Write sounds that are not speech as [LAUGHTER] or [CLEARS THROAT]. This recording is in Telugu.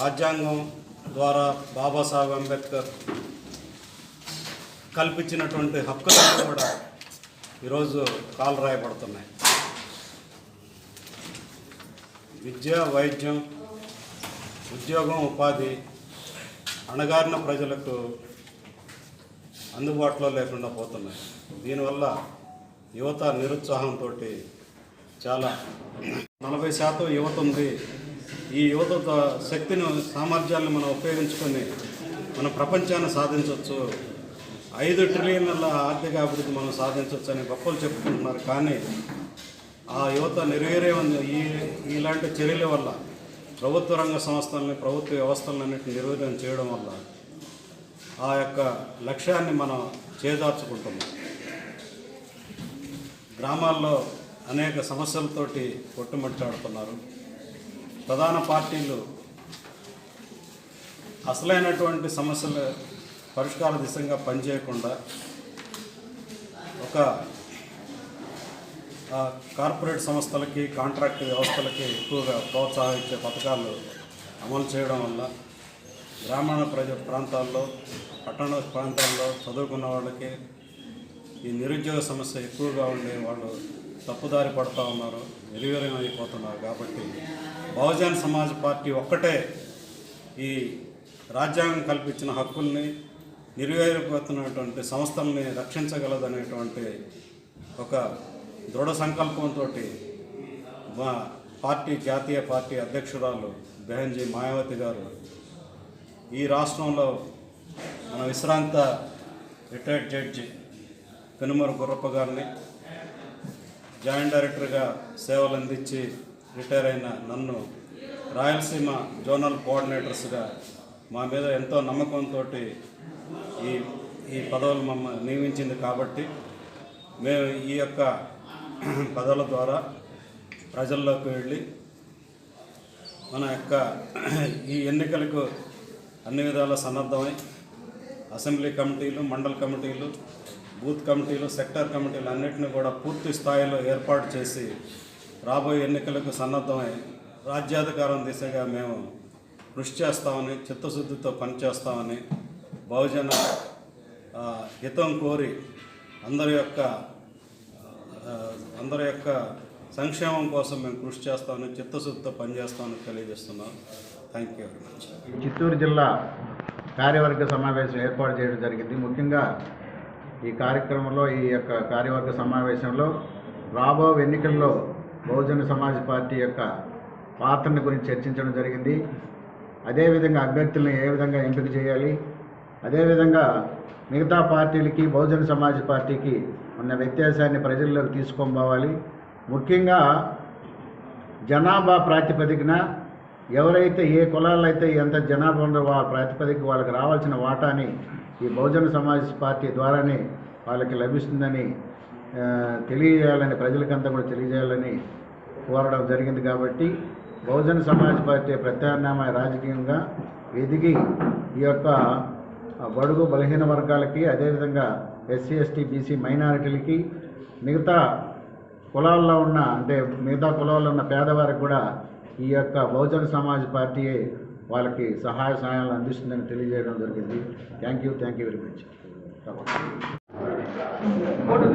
రాజ్యాంగం ద్వారా బాబాసాహెబ్ అంబేద్కర్ కల్పించినటువంటి హక్కులన్నీ కూడా ఈరోజు కాలు రాయబడుతున్నాయి. విద్య వైద్యం ఉద్యోగం ఉపాధి అణగారిన ప్రజలకు అందుబాటులో లేకుండా పోతున్నాయి. దీనివల్ల యువత నిరుత్సాహంతో చాలా నలభై శాతం యువత ఉంది. ఈ యువత శక్తిని సామర్థ్యాలను మనం ఉపయోగించుకొని మన ప్రపంచాన్ని సాధించవచ్చు. ఐదు ట్రిలియన్ల ఆర్థిక అభివృద్ధి మనం సాధించవచ్చు అని గొప్పలు చెప్పుకుంటున్నారు. కానీ ఆ యువత నెరవేరే ఈ ఇలాంటి చర్యల వల్ల ప్రభుత్వ రంగ సంస్థలని ప్రభుత్వ వ్యవస్థలన్నింటినీ నిర్వీర్యం చేయడం వల్ల ఆ యొక్క లక్ష్యాన్ని మనం చేదార్చుకుంటున్నాం గ్రామాల్లో అనేక సమస్యలతోటి కొట్టుమట్టాడుతున్నారు. ప్రధాన పార్టీలు అసలైనటువంటి సమస్యల పరిష్కార దిశగా పనిచేయకుండా ఒక కార్పొరేట్ సంస్థలకి కాంట్రాక్ట్ వ్యవస్థలకి ఎక్కువగా ప్రోత్సహించే పథకాలు అమలు చేయడం వల్ల గ్రామీణ ప్రజ ప్రాంతాల్లో పట్టణ ప్రాంతాల్లో చదువుకున్న వాళ్ళకి ఈ నిరుద్యోగ సమస్య ఎక్కువగా ఉండే వాళ్ళు తప్పుదారి పడుతూ ఉన్నారు నిర్వీర్యం అయిపోతున్నారు కాబట్టి బహుజన్ సమాజ్ పార్టీ ఒక్కటే ఈ రాజ్యాంగం కల్పించిన హక్కుల్ని నిర్వీర్యపోతున్నటువంటి సంస్థల్ని రక్షించగలదనేటువంటి ఒక దృఢ సంకల్పంతో మా పార్టీ జాతీయ పార్టీ అధ్యక్షురాలు బెహన్జీ మాయావతి గారు ఈ రాష్ట్రంలో మన విశ్రాంత రిటైర్డ్ జడ్జి పెనుమర గుర్రప్ప గారిని జాయింట్ డైరెక్టర్గా సేవలు అందించి రిటైర్ అయిన నన్ను రాయలసీమ జోనల్ కోఆర్డినేటర్స్గా మా మీద ఎంతో నమ్మకంతో ఈ ఈ పదవులు మమ్మల్ని నియమించింది కాబట్టి మేము ఈ యొక్క [CLEARS THROAT] పదవుల ద్వారా ప్రజల్లోకి వెళ్ళి మన యొక్క [CLEARS THROAT] ఈ ఎన్నికలకు అన్ని విధాల సన్నద్ధమై అసెంబ్లీ కమిటీలు మండల కమిటీలు బూత్ కమిటీలు సెక్టర్ కమిటీలు అన్నింటినీ కూడా పూర్తి స్థాయిలో ఏర్పాటు చేసి రాబోయే ఎన్నికలకు సన్నద్ధమై రాజ్యాధికారం దిశగా మేము కృషి చేస్తామని చిత్తశుద్ధితో పనిచేస్తామని బహుజన హితం కోరి అందరి యొక్క అందరి యొక్క సంక్షేమం కోసం మేము కృషి చేస్తామని చిత్తశుద్ధితో పనిచేస్తామని తెలియజేస్తున్నాం. Thank you very much Chittoor జిల్లా కార్యవర్గ సమావేశం ఏర్పాటు చేయడం జరిగింది. ముఖ్యంగా ఈ కార్యక్రమంలో ఈ యొక్క కార్యవర్గ సమావేశంలో రాబో ఎన్నికల్లో బహుజన సమాజ్ పార్టీ యొక్క పాత్రను గురించి చర్చించడం జరిగింది. అదేవిధంగా అభ్యర్థులను ఏ విధంగా ఎంపిక చేయాలి? అదేవిధంగా మిగతా పార్టీలకి బహుజన సమాజ్ పార్టీకి ఉన్న వ్యత్యాసాన్ని ప్రజల్లోకి తీసుకొని పోవాలి. ముఖ్యంగా జనాభా ప్రాతిపదికన ఎవరైతే ఏ కులాల్లో అయితే ఎంత జనాభా ఉందో ఆ ప్రాతిపదిక వాళ్ళకి రావాల్సిన వాటాని ఈ బహుజన సమాజ్ పార్టీ ద్వారానే వాళ్ళకి లభిస్తుందని తెలియజేయాలని ప్రజలకంతా కూడా తెలియజేయాలని కోరడం జరిగింది కాబట్టి బహుజన సమాజ్ పార్టీ ప్రత్యామ్నాయ రాజకీయంగా ఎదిగి ఈ యొక్క బడుగు బలహీన వర్గాలకి అదేవిధంగా ఎస్సీ ఎస్టీ బీసీ మైనారిటీలకి మిగతా కులాల్లో ఉన్న అంటే మిగతా కులాల్లో ఉన్న పేదవారికి కూడా ఈ యొక్క బహుజన సమాజ్ పార్టీ వాళ్ళకి సహాయ సహాయాలు అందిస్తుందని తెలియజేయడం జరిగింది. Thank you thank you very much photo